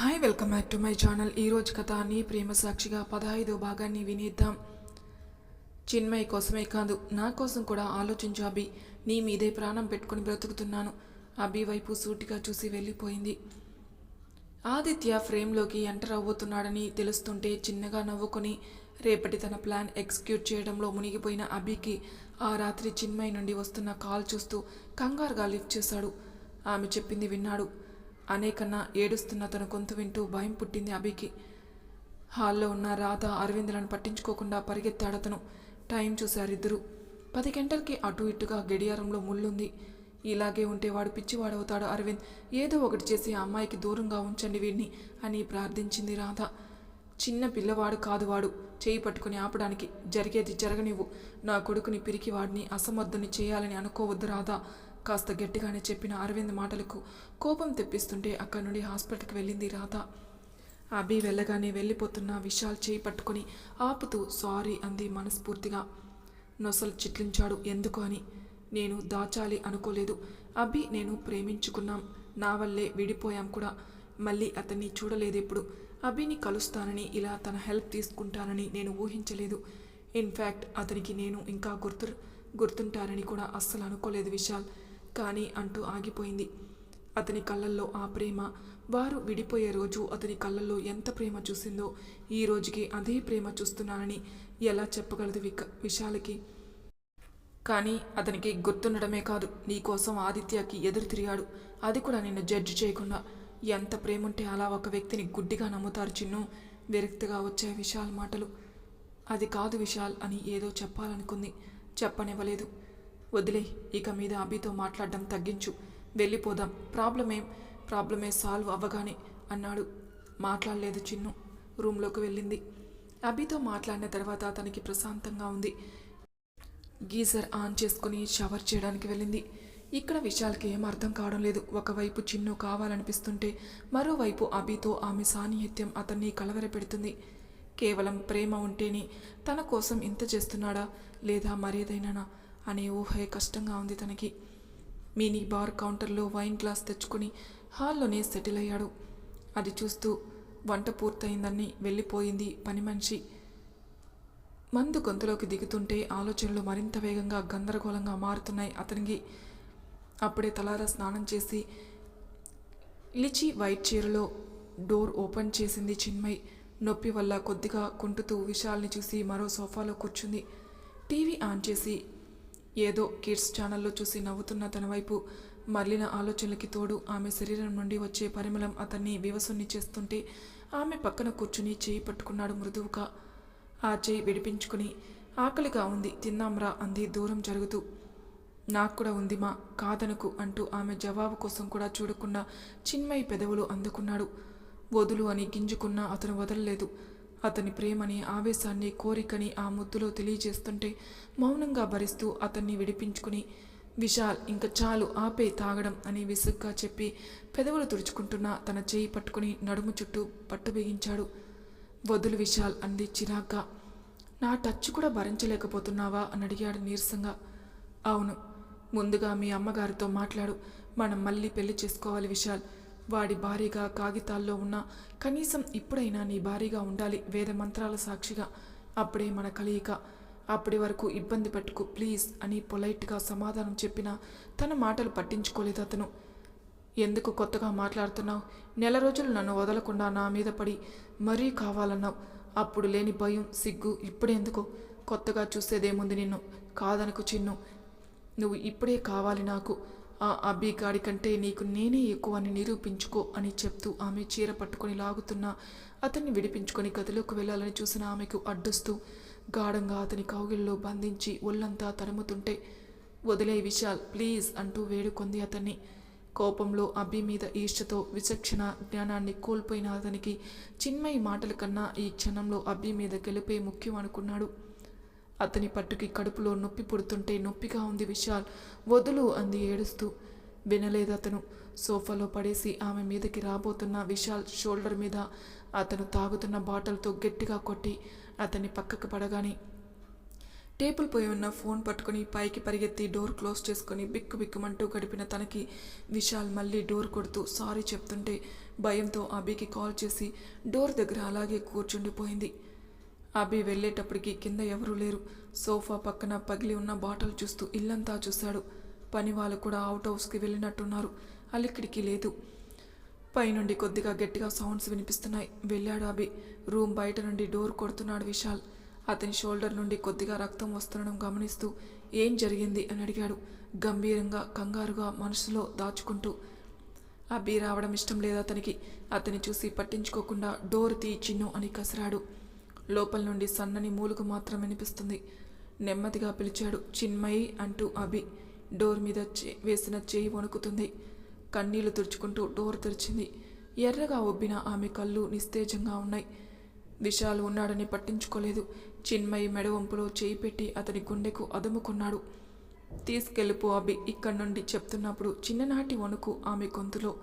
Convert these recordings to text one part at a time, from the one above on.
Hi welcome back to my channel ఈరోజు కథ నీ ప్రేమ సాక్షిగా పదహైదో భాగాన్ని వినిద్దాం. చిన్మయ్ కోసమే కాదు నా కోసం కూడా ఆలోచించు అభి. నీ మీదే ప్రాణం పెట్టుకుని బ్రతుకుతున్నాను. అభి వైపు సూటిగా చూసి వెళ్ళిపోయింది. ఆదిత్య ఫ్రేమ్లోకి ఎంటర్ అవ్వబోతున్నాడని తెలుస్తుంటే చిన్నగా నవ్వుకొని రేపటి తన ప్లాన్ ఎగ్జిక్యూట్ చేయడంలో మునిగిపోయిన అభికి ఆ రాత్రి చిన్మయ్ నుండి వస్తున్న కాల్ చూస్తూ కంగారుగా లిఫ్ట్ చేశాడు. ఆమె చెప్పింది విన్నాడు. అనేకన్నా ఏడుస్తున్న తన గొంతు వింటూ భయం పుట్టింది అభికి. హాల్లో ఉన్న రాధ అరవిందులను పట్టించుకోకుండా పరిగెత్తాడతను టైం చూశారిద్దరు. పది గంటలకి అటు ఇటుగా గడియారంలో ముళ్ళుంది. ఇలాగే ఉంటే వాడు పిచ్చివాడవుతాడు అరవింద్. ఏదో ఒకటి చేసి ఆ అమ్మాయికి దూరంగా ఉంచండి వీడిని అని ప్రార్థించింది రాధ. చిన్న పిల్లవాడు కాదు వాడు. చేయి పట్టుకుని ఆపడానికి జరిగేది జరగనివ్వు. నా కొడుకుని పిరికి వాడిని అసమర్థుని చేయాలని అనుకోవద్దు రాధా. కాస్త గట్టిగానే చెప్పిన అరవింద్ మాటలకు కోపం తెప్పిస్తుంటే అక్కడి నుండి హాస్పిటల్కి వెళ్ళింది రాధ. అభి వెళ్ళగానే వెళ్ళిపోతున్న విశాల్ చేయి పట్టుకుని ఆపుతూ సారీ అంది మనస్ఫూర్తిగా. నొసలు చిట్లించాడు ఎందుకు అని? నేను దాచాలి అనుకోలేదు. అభి నేను ప్రేమించుకున్నాం. నా వల్లే విడిపోయాం కూడా. మళ్ళీ అతన్ని చూడలేదు ఇప్పుడు అభిని కలుస్తానని ఇలా తన హెల్ప్ తీసుకుంటానని నేను ఊహించలేదు. ఇన్ఫ్యాక్ట్ అతనికి నేను ఇంకా గుర్తు గుర్తుంటారని కూడా అస్సలు అనుకోలేదు విశాల్. కానీ అంటూ ఆగిపోయింది. అతని కళ్ళల్లో ఆ ప్రేమ. వారు విడిపోయే రోజు అతని కళ్ళల్లో ఎంత ప్రేమ చూసిందో ఈ రోజుకి అదే ప్రేమ చూస్తున్నానని ఎలా చెప్పగలదు విక విశాలకి? కానీ అతనికి గుర్తుండడమే కాదు నీకోసం ఆదిత్యకి ఎదురు తిరిగాడు. అది కూడా నిన్ను జడ్జి చేయకుండా. ఎంత ప్రేముంటే అలా ఒక వ్యక్తిని గుడ్డిగా నమ్ముతారు చిన్ను. విరక్తిగా వచ్చే విశాల్ మాటలు. అది కాదు విశాల్ అని ఏదో చెప్పాలనుకుంది. చెప్పనివ్వలేదు. వదిలే ఇక మీద అభితో మాట్లాడడం తగ్గించు. వెళ్ళిపోదాం. ప్రాబ్లమేం ప్రాబ్లమే సాల్వ్ అవ్వగానే అన్నాడు. మాట్లాడలేదు చిన్ను. రూమ్లోకి వెళ్ళింది. అభితో మాట్లాడిన తర్వాత అతనికి ప్రశాంతంగా ఉంది. గీజర్ ఆన్ చేసుకుని షవర్ చేయడానికి వెళ్ళింది. ఇక్కడ విశాల్కి ఏం అర్థం కావడం లేదు. ఒకవైపు చిన్ను కావాలనిపిస్తుంటే మరోవైపు అభితో ఆమె సాన్నిహిత్యం అతన్ని కలవరపెడుతుంది. కేవలం ప్రేమ ఉంటేనే తన కోసం ఇంత చేస్తున్నాడా లేదా మరేదైనానా? అనే ఊహే కష్టంగా ఉంది తనకి. మినీ బార్ కౌంటర్లో వైన్ గ్లాస్ తెచ్చుకుని హాల్లోనే సెటిల్ అయ్యాడు. అది చూస్తూ వంట పూర్తయిందని వెళ్ళిపోయింది పని మనిషి. మందు గొంతులోకి దిగుతుంటే ఆలోచనలు మరింత వేగంగా గందరగోళంగా మారుతున్నాయి అతనికి. అప్పుడే తలారా స్నానం చేసి లిచి వైట్ చీరలో డోర్ ఓపెన్ చేసింది చిన్మయ్. నొప్పి వల్ల కొద్దిగా కుంటుతూ విశాల్ని చూసి మరో సోఫాలో కూర్చుంది. టీవీ ఆన్ చేసి ఏదో కిడ్స్ ఛానల్లో చూసి నవ్వుతున్న తన వైపు మరలిన ఆలోచనలకి తోడు ఆమె శరీరం నుండి వచ్చే పరిమళం అతన్ని వివసుని చేస్తుంటే ఆమె పక్కన కూర్చుని చేయి పట్టుకున్నాడు మృదువుగా. ఆ చేయి విడిపించుకుని ఆకలిగా ఉంది తిన్నాంరా అంది దూరం జరుగుతూ. నాకు కూడా ఉంది మా కాదనకు అంటూ ఆమె జవాబు కోసం కూడా చూడకుండా చిన్మయి పెదవులు అందుకున్నాడు. వదులు అని గింజుకున్నా అతను వదలలేదు. అతని ప్రేమని ఆవేశాన్ని కోరికని ఆ ముద్దులో తెలియజేస్తుంటే మౌనంగా భరిస్తూ అతన్ని విడిపించుకుని విశాల్ ఇంక చాలు ఆపే తాగడం అని విసుగ్గా చెప్పి పెదవులు తుడుచుకుంటున్న తన చేయి పట్టుకుని నడుము చుట్టూ పట్టు బిగించాడు వదులు విశాల్ అంది చిరాగ్గా. నా టచ్ కూడా భరించలేకపోతున్నావా? అని అడిగాడు నీరసంగా. అవును. ముందుగా మీ అమ్మగారితో మాట్లాడు. మనం మళ్ళీ పెళ్ళి చేసుకోవాలి విశాల్. వాడి భారీగా కాగితాల్లో ఉన్న కనీసం ఇప్పుడైనా నీ భారీగా ఉండాలి వేద మంత్రాల సాక్షిగా. అప్పుడే మన కలయిక. అప్పటి వరకు ఇబ్బంది పెట్టుకు ప్లీజ్ అని పొలైట్గా సమాధానం చెప్పినా తన మాటలు పట్టించుకోలేదు అతను. ఎందుకు కొత్తగా మాట్లాడుతున్నావు? నెల రోజులు నన్ను వదలకుండా నా మీద పడి మరీ కావాలన్నావు. అప్పుడు లేని భయం సిగ్గు ఇప్పుడెందుకు కొత్తగా చూసేదేముంది నిన్ను? కాదనుకు చిన్ను. నువ్వు ఇప్పుడే కావాలి నాకు. ఆ అబ్బి గాడి కంటే నీకు నేనే ఎక్కువ అని నిరూపించుకో అని చెప్తూ ఆమె చీర పట్టుకొని లాగుతున్నా. అతన్ని విడిపించుకొని గదిలోకి వెళ్ళాలని చూసిన ఆమెకు అడ్డుస్తూ గాఢంగా అతని కౌగిల్లో బంధించి ఒళ్ళంతా తరుముతుంటే వదిలే విశాల్ ప్లీజ్ అంటూ వేడుకొంది అతన్ని. కోపంలో అబ్బి మీద ఈర్ష్యతో విచక్షణ జ్ఞానాన్ని కోల్పోయిన అతనికి చిన్మయి మాటల కన్నా ఈ క్షణంలో అబ్బి మీద గెలిపే ముఖ్యం అనుకున్నాడు. అతని పట్టుకి కడుపులో నొప్పి పుడుతుంటే నొప్పిగా ఉంది విశాల్. వదులు అంది ఏడుస్తూ. వినలేదు అతను. సోఫాలో పడేసి ఆమె మీదకి రాబోతున్న విశాల్ షోల్డర్ మీద అతను తాగుతున్న బాటల్తో గట్టిగా కొట్టి అతన్ని పక్కకు పడగానే టేబుల్ పోయి ఉన్న ఫోన్ పట్టుకుని పైకి పరిగెత్తి డోర్ క్లోజ్ చేసుకుని బిక్కు బిక్కుమంటూ గడిపిన తనకి విశాల్ మళ్ళీ డోర్ కొడుతూ సారీ చెప్తుంటే భయంతో అభికి కాల్ చేసి డోర్ దగ్గర అలాగే కూర్చుండిపోయింది. అభి వెళ్ళేటప్పటికి కింద ఎవరూ లేరు. సోఫా పక్కన పగిలి ఉన్న బాటలు చూస్తూ ఇల్లంతా చూశాడు. పని వాళ్ళు కూడా అవుట్ హౌస్కి వెళ్ళినట్టున్నారు. అలికిడికి లేదు. పైనుండి కొద్దిగా గట్టిగా సౌండ్స్ వినిపిస్తున్నాయి. వెళ్ళాడు అభి. రూమ్ బయట నుండి డోర్ కొడుతున్నాడు విశాల్. అతని షోల్డర్ నుండి కొద్దిగా రక్తం వస్తుండడం గమనిస్తూ ఏం జరిగింది? అని అడిగాడు. గంభీరంగా కంగారుగా మనసులో దాచుకుంటూ అభి రావడం ఇష్టం లేదు అతనికి. అతని చూసి పట్టించుకోకుండా డోర్ తీ చిన్ను అని కసిరాడు. లోపల నుండి సన్నని మూలుగు మాత్రం వినిపిస్తుంది. నెమ్మదిగా పిలిచాడు. చిన్మయి అంటూ అభి. డోర్ మీద చే- వేసిన చేయి వణుకుతుంది. కన్నీళ్ళు తుడుచుకుంటూ డోర్ తెరిచింది. ఎర్రగా ఒబ్బిన ఆమె కళ్ళు నిస్తేజంగా ఉన్నాయి. విశాల్ ఉన్నాడని పట్టించుకోలేదు. చిన్మయి మెడవంపులో చేయి పెట్టి అతని గుండెకు అదుముకున్నాడు. తీసుకెళ్ళిపో అభి. ఇక్కడి నుండి చెప్తున్నప్పుడు చిన్ననాటి వణుకు ఆమె గొంతులో.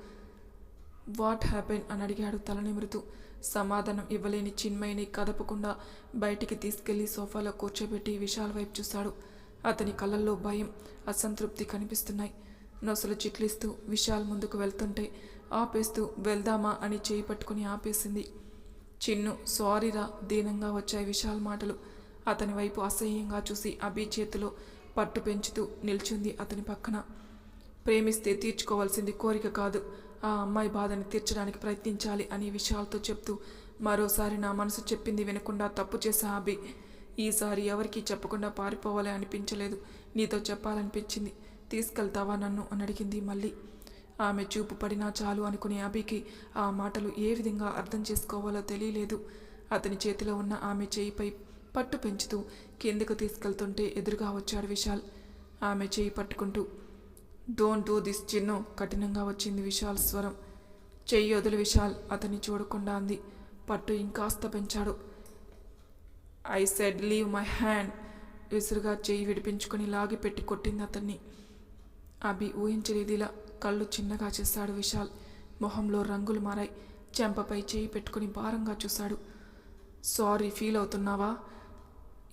వాట్ హ్యాపెన్ అని అడిగాడు తల నిమురుతూ సమాధానం ఇవ్వలేని చిన్మయిని కదపకుండా బయటికి తీసుకెళ్ళి సోఫాలో కూర్చోబెట్టి విశాల్ వైపు చూశాడు. అతని కళ్ళల్లో భయం అసంతృప్తి కనిపిస్తున్నాయి. నొసలు చిట్లిస్తూ విశాల్ ముందుకు వెళ్తుంటే ఆపేస్తూ వెళ్దామా అని చేయి పట్టుకుని ఆపేసింది. చిన్ను సారీరా దీనంగా వచ్చాయి విశాల్ మాటలు. అతని వైపు అసహ్యంగా చూసి అభి చేతిలో పట్టు పెంచుతూ నిల్చుంది అతని పక్కన. ప్రేమిస్తే తీర్చుకోవాల్సింది కోరిక కాదు. ఆ అమ్మాయి బాధని తీర్చడానికి ప్రయత్నించాలి అని విషయాలతో చెప్తూ మరోసారి నా మనసు చెప్పింది వినకుండా తప్పు చేసా అభి. ఈసారి ఎవరికీ చెప్పకుండా పారిపోవాలి అనిపించలేదు. నీతో చెప్పాలనిపించింది. తీసుకెళ్తావా నన్ను? అని అడిగింది మళ్ళీ. ఆమె చూపు పడినా చాలు అనుకునే అభికి ఆ మాటలు ఏ విధంగా అర్థం చేసుకోవాలో తెలియలేదు. అతని చేతిలో ఉన్న ఆమె చేయిపై పట్టు పెంచుతూ కిందకు తీసుకెళ్తుంటే ఎదురుగా వచ్చాడు విశాల్. ఆమె చేయి పట్టుకుంటూ డోంట్ డూ దిస్ చిన్ను. కఠినంగా వచ్చింది విశాల్ స్వరం. చెయ్యి వదిలి విశాల్ అతన్ని చూడకుండా అంది. పట్టు ఇంకాస్త పెంచాడు. I said leave my hand విసురుగా చెయ్యి విడిపించుకొని లాగి పెట్టి కొట్టింది అతన్ని. అభి ఊహించలేదు ఇలా. కళ్ళు చిన్నగా చేశాడు విశాల్. మొహంలో రంగులు మారాయి. చెంపపై చేయి పెట్టుకుని భారంగా చూశాడు. సారీ ఫీల్ అవుతున్నావా?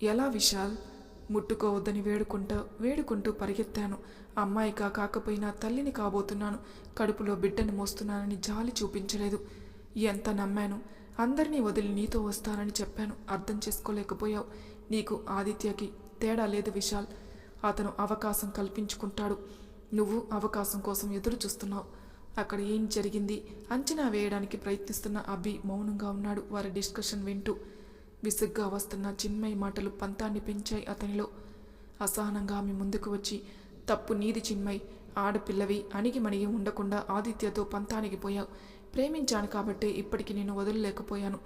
ఎలా విశాల్? ముట్టుకోవద్దని వేడుకుంటా వేడుకుంటూ పరిగెత్తాను. అమ్మాయిగా కాకపోయినా తల్లిని కాబోతున్నాను. కడుపులో బిడ్డను మోస్తున్నానని జాలి చూపించలేదు. ఎంత నమ్మాను? అందరినీ వదిలి నీతో వస్తానని చెప్పాను. అర్థం చేసుకోలేకపోయావు. నీకు ఆదిత్యకి తేడా లేదు విశాల్. అతను అవకాశం కల్పించుకుంటాడు. నువ్వు అవకాశం కోసం ఎదురు చూస్తున్నావు అక్కడ ఏం జరిగింది? అంచనా వేయడానికి ప్రయత్నిస్తున్న అభి మౌనంగా ఉన్నాడు. వారి డిస్కషన్ వింటూ విసుగ్గా వస్తున్న చిన్మయ్య మాటలు పంతాన్ని పెంచాయి అతనిలో. అసహనంగా ఆమె ముందుకు వచ్చి తప్పు నీది చిన్మయ్. ఆడపిల్లవి అణిగి మణిగి ఉండకుండా ఆదిత్యతో పంతానికి పోయావు. ప్రేమించాను కాబట్టే ఇప్పటికి నేను వదలలేకపోయాను.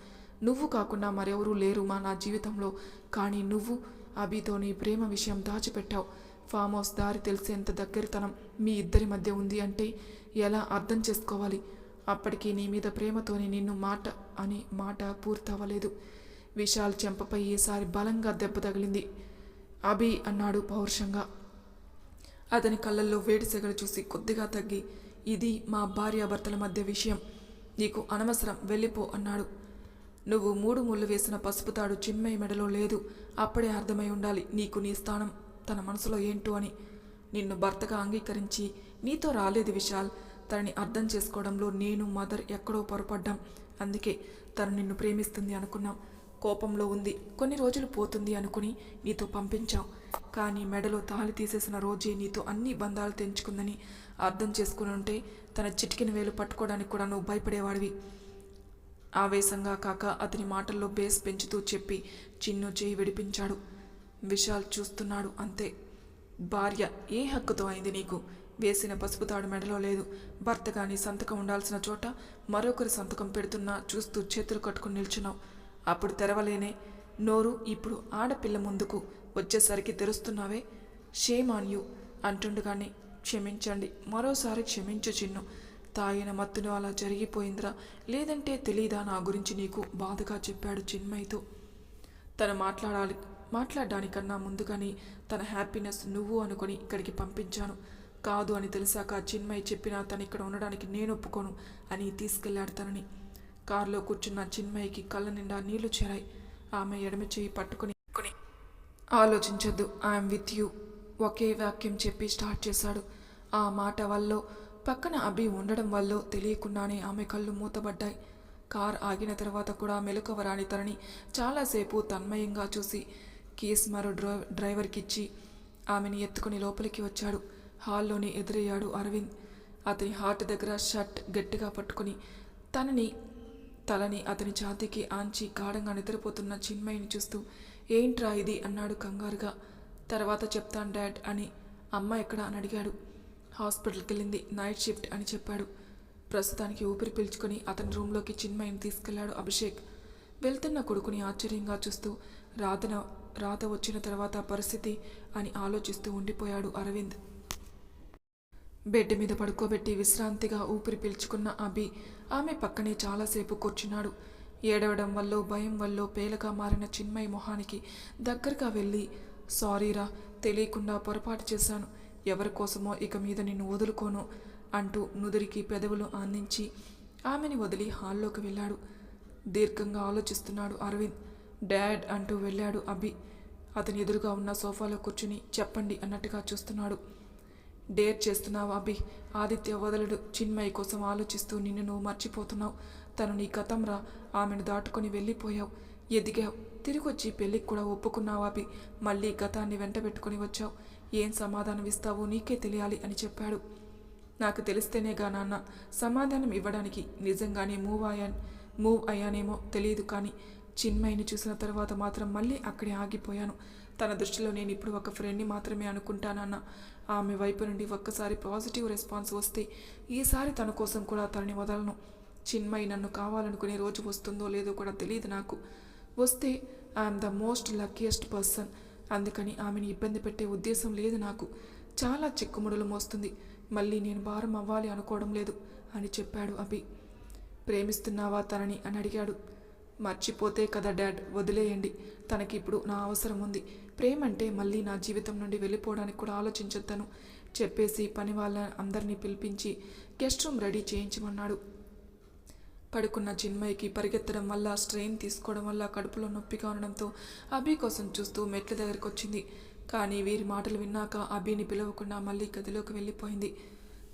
నువ్వు కాకుండా మరెవరూ లేరు మా నా జీవితంలో. కానీ నువ్వు అభితో నీ ప్రేమ విషయం దాచిపెట్టావు. ఫామ్ హౌస్ దారి తెలిసేంత దగ్గరతనం మీ ఇద్దరి మధ్య ఉంది అంటే ఎలా అర్థం చేసుకోవాలి? అప్పటికి నీ మీద ప్రేమతోనే నిన్ను మాట అని మాట పూర్తవ్వలేదు. విశాల్ చెంపపై ఈసారి బలంగా దెబ్బ తగిలింది. అభి అన్నాడు పౌరుషంగా. అతని కళ్ళల్లో వేడి సెగలు చూసి కొద్దిగా తగ్గి ఇది మా భార్యాభర్తల మధ్య విషయం. నీకు అనవసరం వెళ్ళిపో అన్నాడు. నువ్వు మూడు ముళ్ళు వేసిన పసుపు తాడు చిన్మయి మెడలో లేదు. అప్పుడే అర్థమై ఉండాలి నీకు నీ స్థానం తన మనసులో ఏంటో అని. నిన్ను భర్తగా అంగీకరించి నీతో రాలేదు విశాల్. తనని అర్థం చేసుకోవడంలో నేను మదర్ ఎక్కడో పొరపడ్డాం. అందుకే తను నిన్ను ప్రేమిస్తుంది అనుకున్నాం. కోపంలో ఉంది. కొన్ని రోజులు పోతుంది అనుకుని నీతో పంపించాం. కానీ మెడలో తాళి తీసేసిన రోజే నీతో అన్ని బంధాలు తెంచుకుందని అర్థం చేసుకుని ఉంటే తన చిటికిన వేలు పట్టుకోవడానికి కూడా నువ్వు భయపడేవాడివి. ఆవేశంగా కాక అతని మాటల్లో బేస్ పెంచుతూ చెప్పి చిన్ను చేయి విడిపించాడు. విశాల్ చూస్తున్నాడు అంతే. భార్య ఏ హక్కుతో అయింది నీకు? వేసిన పసుపు తాడు మెడలో లేదు. భర్త కానీ సంతకం ఉండాల్సిన చోట మరొకరి సంతకం పెడుతున్నా చూస్తూ చేతులు కట్టుకుని నిల్చున్నావు. అప్పుడు తెరవలేనే. నోరు ఇప్పుడు ఆడపిల్ల ముందుకు వచ్చేసరికి తెరుస్తున్నావే? షేమ్ ఆన్ యూ అంటుండగానే క్షమించండి మరోసారి క్షమించు చిన్ను. తాగిన మత్తును అలా జరిగిపోయిందిరా. లేదంటే తెలీదా నా గురించి నీకు? బాధగా చెప్పాడు చిన్మయితో తను మాట్లాడాలి మాట్లాడడానికన్నా ముందుగానే తన హ్యాపీనెస్ నువ్వు అనుకొని ఇక్కడికి పంపించాను. కాదు అని తెలిసాక చిన్మయి చెప్పినా తను ఇక్కడ ఉండడానికి నేను ఒప్పుకోను అని తీసుకెళ్ళాడు తనని. కారులో కూర్చున్న చిన్మయికి కళ్ళ నిండా నీళ్ళు చేరాయి. ఆమె ఎడమ చేయి పట్టుకుని ఆలోచించొద్దు ఐఎమ్ విత్ యూ ఒకే వాక్యం చెప్పి స్టార్ట్ చేశాడు. ఆ మాట వల్ల పక్కన అభి ఉండడం వల్ల తెలియకుండానే ఆమె కళ్ళు మూతబడ్డాయి. కార్ ఆగిన తర్వాత కూడా మెలకువ రాని తనని చాలాసేపు తన్మయంగా చూసి కేస్ మరో డ్రై డ్రైవర్కి ఇచ్చి ఆమెని ఎత్తుకుని లోపలికి వచ్చాడు. హాల్లోని ఎదురయ్యాడు అరవింద్. అతని హార్ట్ దగ్గర షర్ట్ గట్టిగా పట్టుకుని తనని తలని అతని ఛాతీకి ఆంచి గాఢంగా నిద్రపోతున్న చిన్మయిని చూస్తూ ఏంట్రా ఇది? అన్నాడు కంగారుగా. తర్వాత చెప్తాను డాడ్ అని అమ్మ ఎక్కడ అని అడిగాడు. హాస్పిటల్కి వెళ్ళింది నైట్ షిఫ్ట్ అని చెప్పాడు. ప్రస్తుతానికి ఊపిరి పీల్చుకొని అతని రూమ్లోకి చిన్మయిని తీసుకెళ్ళాడు అభిషేక్. వెళ్తున్న కొడుకుని ఆశ్చర్యంగా చూస్తూ రాధన రాధ వచ్చిన తర్వాత పరిస్థితి అని ఆలోచిస్తూ ఉండిపోయాడు అరవింద్. బెడ్ మీద పడుకోబెట్టి విశ్రాంతిగా ఊపిరి పీల్చుకున్న అభి ఆమె పక్కనే చాలాసేపు కూర్చున్నాడు. ఏడవడం వల్ల భయం వల్ల పేలగా మారిన చిన్మయి మొహానికి దగ్గరగా వెళ్ళి సారీరా తెలియకుండా పొరపాటు చేశాను. ఎవరి కోసమో ఇక మీద నిన్ను వదులుకోను అంటూ నుదురికి పెదవులు అందించి ఆమెని వదిలి హాల్లోకి వెళ్ళాడు. దీర్ఘంగా ఆలోచిస్తున్నాడు అరవింద్. డాడ్ అంటూ వెళ్ళాడు అభి. అతని ఎదురుగా ఉన్న సోఫాలో కూర్చుని చెప్పండి అన్నట్టుగా చూస్తున్నాడు. డేర్ చేస్తున్నావు అభి. ఆదిత్య వదలడు. చిన్మయి కోసం ఆలోచిస్తూ నిన్ను నువ్వు మర్చిపోతున్నావు. తను నీ గతంరా ఆమెను దాటుకొని వెళ్ళిపోయావు. ఎదిగావు. తిరిగొచ్చి పెళ్ళికి కూడా ఒప్పుకున్నావు అభి. మళ్ళీ గతాన్ని వెంట పెట్టుకుని వచ్చావు. ఏం సమాధానం ఇస్తావో నీకే తెలియాలి అని చెప్పాడు. నాకు తెలిస్తేనేగా నాన్న. సమాధానం ఇవ్వడానికి నిజంగానే మూవ్ అయ్యా మూవ్ అయ్యానేమో తెలియదు కానీ చిన్మయిని చూసిన తర్వాత మాత్రం మళ్ళీ అక్కడే ఆగిపోయాను. తన దృష్టిలో నేను ఇప్పుడు ఒక ఫ్రెండ్ని మాత్రమే అనుకుంటానన్న ఆమె వైపు నుండి ఒక్కసారి పాజిటివ్ రెస్పాన్స్ వస్తే ఈసారి తన కోసం కూడా తనని వదలను. చిన్మయి నన్ను కావాలనుకునే రోజు వస్తుందో లేదో కూడా తెలియదు నాకు. వస్తే I'm the most luckiest person అందుకని ఆమెను ఇబ్బంది పెట్టే ఉద్దేశం లేదు నాకు. చాలా చిక్కుముడులు మోస్తుంది. మళ్ళీ నేను భారం అవ్వాలి అనుకోవడం లేదు అని చెప్పాడు అభి. ప్రేమిస్తున్నావా తనని అని అడిగాడు. మర్చిపోతే కదా డాడ్. వదిలేయండి. తనకి ఇప్పుడు నా అవసరం ఉంది. ప్రేమ అంటే మళ్ళీ నా జీవితం నుండి వెళ్ళిపోవడానికి కూడా ఆలోచించొద్దాను. చెప్పేసి పని వాళ్ళ అందరినీ పిలిపించి గెస్ట్ రూమ్ రెడీ చేయించమన్నాడు. పడుకున్న చిన్మయికి పరిగెత్తడం వల్ల స్ట్రెయిన్ తీసుకోవడం వల్ల కడుపులో నొప్పిగా ఉండడంతో అభి కోసం చూస్తూ మెట్ల దగ్గరికి వచ్చింది కానీ వీరి మాటలు విన్నాక అభిని పిలవకుండా మళ్ళీ గదిలోకి వెళ్ళిపోయింది.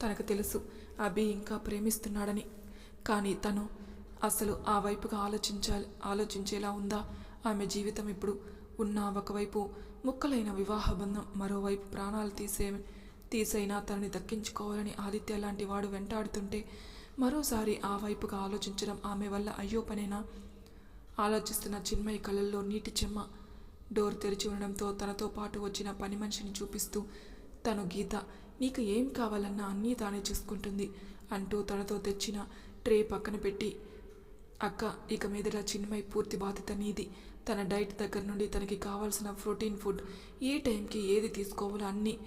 తనకు తెలుసు అభి ఇంకా ప్రేమిస్తున్నాడని. కానీ తను అసలు ఆ వైపుగా ఆలోచించాలి ఆలోచించేలా ఉందా? ఆమె జీవితం ఇప్పుడు ఉన్న ఒకవైపు ముక్కలైన వివాహ బంధం మరోవైపు ప్రాణాలు తీసే తీసైనా తనని దక్కించుకోవాలని ఆదిత్య లాంటి వాడు వెంటాడుతుంటే మరోసారి ఆ వైపుగా ఆలోచించడం ఆమె వల్ల అయ్యో పనేనా? ఆలోచిస్తున్న చిన్మయి కళ్ళల్లో నీటి చెమ్మ డోర్ తెరిచి ఉండడంతో తనతో పాటు వచ్చిన పని మనిషిని చూపిస్తూ తను గీత నీకు ఏం కావాలన్నా అన్నీ తానే చూసుకుంటుంది అంటూ తనతో తెచ్చిన ట్రే పక్కన పెట్టి అక్క ఇక మీదట చిన్మయి పూర్తి బాధ్యత నీది. తన డైట్ దగ్గర నుండి తనకి కావాల్సిన ప్రోటీన్ ఫుడ్ ఏ టైంకి ఏది తీసుకోవాలో అన్నీ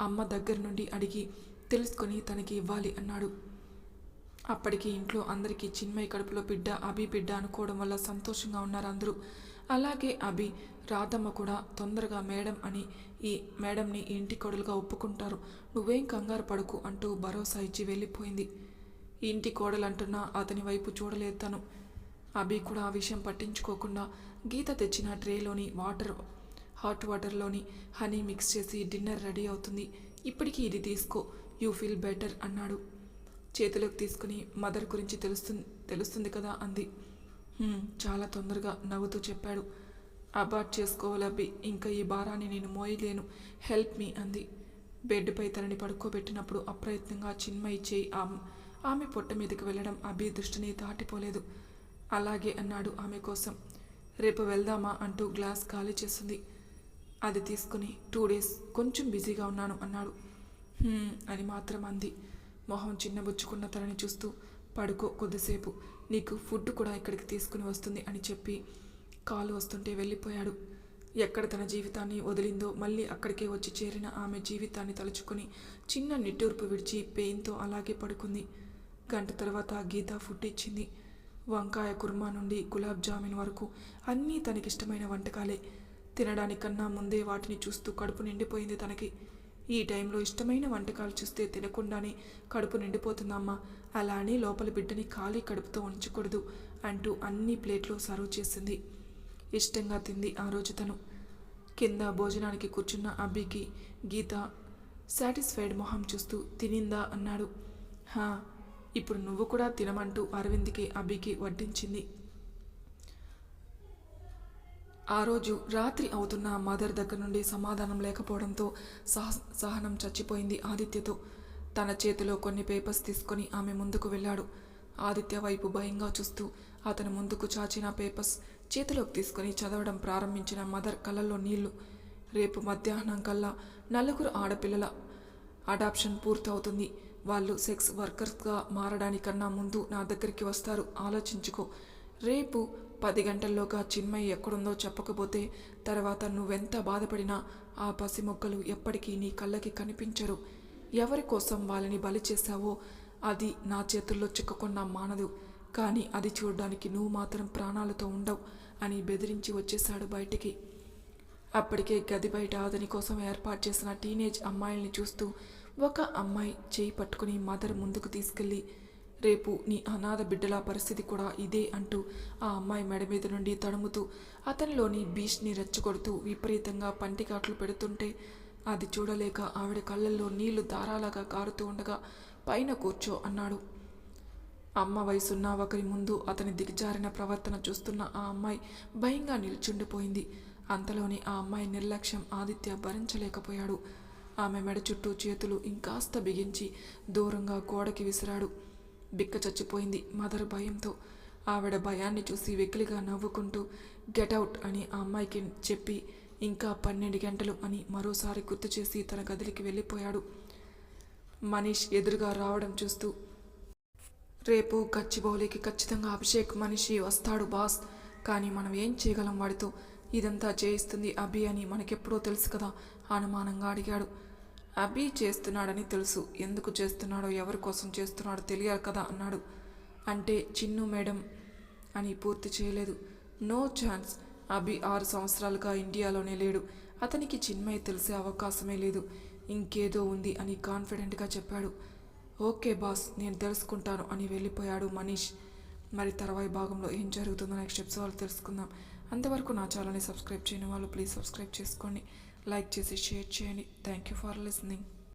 అమ్మ దగ్గర నుండి అడిగి తెలుసుకొని తనకి ఇవ్వాలి అన్నాడు. అప్పటికి ఇంట్లో అందరికీ చిన్మయి కడుపులో బిడ్డ అభి బిడ్డ అనుకోవడం వల్ల సంతోషంగా ఉన్నారు అందరూ. అలాగే అభి రాధమ్మ కూడా తొందరగా మేడం అని ఈ మేడంని ఇంటి కొడలుగా ఒప్పుకుంటారు. నువ్వేం కంగారు పడుకు అంటూ భరోసా ఇచ్చి వెళ్ళిపోయింది. ఇంటి కోడలంటున్నా అతని వైపు చూడలేదు తను. అభి కూడా ఆ విషయం పట్టించుకోకుండా గీత తెచ్చిన ట్రేలోని వాటర్ హాట్ వాటర్లోని హనీ మిక్స్ చేసి డిన్నర్ రెడీ అవుతుంది. ఇప్పటికీ ఇది తీసుకో యూ ఫీల్ బెటర్ అన్నాడు. చేతిలోకి తీసుకుని మదర్ గురించి తెలుస్తుంది తెలుస్తుంది కదా అంది. చాలా తొందరగా నవ్వుతూ చెప్పాడు. అబార్ట్ చేసుకోవాలబ్బి ఇంకా ఈ భారాన్ని నేను మోయలేను హెల్ప్ మీ అంది. బెడ్పై తనని పడుకోబెట్టినప్పుడు అప్రయత్నంగా చిన్మయి చేయి ఆమె పొట్ట మీదకి వెళ్ళడం అభి దృష్టిని దాటిపోలేదు. అలాగే అన్నాడు ఆమె కోసం. రేపు వెళ్దామా అంటూ గ్లాస్ ఖాళీ చేసింది అది తీసుకుని టూ డేస్ కొంచెం బిజీగా ఉన్నాను అన్నాడు. అని మాత్రం అంది. మొహం చిన్నబుచ్చుకున్న తనని చూస్తూ పడుకో కొద్దిసేపు నీకు ఫుడ్ కూడా ఇక్కడికి తీసుకుని వస్తుంది అని చెప్పి కాలు వస్తుంటే వెళ్ళిపోయాడు. ఎక్కడ తన జీవితాన్ని వదిలిందో మళ్ళీ అక్కడికే వచ్చి చేరిన ఆమె జీవితాన్ని తలుచుకుని చిన్న నిట్టూర్పు విడిచి పెయిన్తో అలాగే పడుకుంది. గంట తర్వాత గీత ఫుడ్ ఇచ్చింది. వంకాయ కుర్మా నుండి గులాబ్ జామున్ వరకు అన్నీ తనకిష్టమైన వంటకాలే. తినడానికన్నా ముందే వాటిని చూస్తూ కడుపు నిండిపోయింది తనకి. ఈ టైంలో ఇష్టమైన వంటకాలు చూస్తే తినకుండానే కడుపు నిండిపోతుందమ్మా. అలా అని లోపల బిడ్డని ఖాళీ కడుపుతో ఉంచకూడదు అంటూ అన్ని ప్లేట్లో సర్వ్ చేసింది. ఇష్టంగా తింది ఆ రోజు తను. కింద భోజనానికి కూర్చున్న అబ్బికి గీత సాటిస్ఫైడ్ మొహం చూస్తూ తినిందా? అన్నాడు. హా ఇప్పుడు నువ్వు కూడా తినమంటూ అరవింద్కి అభికి వడ్డించింది. ఆ రోజు రాత్రి అవుతున్న మదర్ దగ్గర నుండి సమాధానం లేకపోవడంతో సహ సహనం చచ్చిపోయింది ఆదిత్యతో. తన చేతిలో కొన్ని పేపర్స్ తీసుకొని ఆమె ముందుకు వెళ్ళాడు. ఆదిత్య వైపు భయంగా చూస్తూ అతను ముందుకు చాచిన పేపర్స్ చేతిలోకి తీసుకొని చదవడం ప్రారంభించిన మదర్ కళ్ళల్లో నీళ్ళు. రేపు మధ్యాహ్నం కల్లా నలుగురు ఆడపిల్లల అడాప్షన్ పూర్తవుతుంది. వాళ్ళు సెక్స్ వర్కర్స్గా మారడానికన్నా ముందు నా దగ్గరికి వస్తారు. ఆలోచించుకో. రేపు పది గంటల్లోగా చిన్మయ్య ఎక్కడుందో చెప్పకపోతే తర్వాత నువ్వెంత బాధపడినా ఆ పసిమొక్కలు ఎప్పటికీ నీ కళ్ళకి కనిపించరు. ఎవరి కోసం వాళ్ళని బలి చేశావో అది నా చేతుల్లో చిక్కకుండా మానదు. కానీ అది చూడడానికి నువ్వు మాత్రం ప్రాణాలతో ఉండవు అని బెదిరించి వచ్చేశాడు బయటికి. అప్పటికే గది బయట అతని కోసం ఏర్పాటు చేసిన టీనేజ్ అమ్మాయిల్ని చూస్తూ ఒక అమ్మాయి చేయి పట్టుకుని మదర్ ముందుకు తీసుకెళ్ళి రేపు నీ అనాథ బిడ్డల పరిస్థితి కూడా ఇదే అంటూ ఆ అమ్మాయి మెడ మీద నుండి తడుముతూ అతనిలోని బీచ్ని రెచ్చగొడుతూ విపరీతంగా పంటికాట్లు పెడుతుంటే అది చూడలేక ఆవిడ కళ్ళల్లో నీళ్ళు దారాలాగా కారుతూ ఉండగా పైన కూర్చో అన్నాడు. అమ్మ వయసున్న ఒకరి ముందు అతని దిగజారిన ప్రవర్తన చూస్తున్న ఆ అమ్మాయి భయంగా నిల్చుండిపోయింది. అంతలోనే ఆ అమ్మాయి నిర్లక్ష్యం ఆదిత్య భరించలేకపోయాడు. ఆమె మెడ చుట్టూ చేతులు ఇంకాస్త బిగించి దూరంగా గోడకి విసిరాడు. బిక్క చచ్చిపోయింది మదర్ భయంతో. ఆవిడ భయాన్ని చూసి వెకిలిగా నవ్వుకుంటూ గెటౌట్ అని ఆ అమ్మాయికి చెప్పి ఇంకా పన్నెండు గంటలు అని మరోసారి గుర్తు చేసి తన గదికి వెళ్ళిపోయాడు. మనీష్ ఎదురుగా రావడం చూస్తూ రేపు గచ్చిబౌలికి ఖచ్చితంగా అభిషేక్ మనిషి వస్తాడు బాస్. కానీ మనం ఏం చేయగలం వాడితో? ఇదంతా చేయిస్తుంది అభి అని మనకెప్పుడో తెలుసు కదా అనుమానంగా అడిగాడు. అభి చేస్తున్నాడని తెలుసు. ఎందుకు చేస్తున్నాడో ఎవరి కోసం చేస్తున్నాడో తెలియాలి కదా అన్నాడు. అంటే చిన్ను మేడం అని పూర్తి చేయలేదు. No chance. అభి ఆరు సంవత్సరాలుగా ఇండియాలోనే లేడు. అతనికి చిన్మయ్య తెలిసే అవకాశమే లేదు. ఇంకేదో ఉంది అని కాన్ఫిడెంట్గా చెప్పాడు. ఓకే బాస్ నేను తెలుసుకుంటాను అని వెళ్ళిపోయాడు మనీష్. మరి తర్వాయి భాగంలో ఏం జరుగుతుందో నెక్స్ట్ ఎపిసోడ్ తెలుసుకుందాం. అంతవరకు నా ఛానల్ని సబ్స్క్రైబ్ చేయని వాళ్ళు ప్లీజ్ సబ్స్క్రైబ్ చేసుకోండి. లైక్ చేసి షేర్ చేయండి. Thank you for listening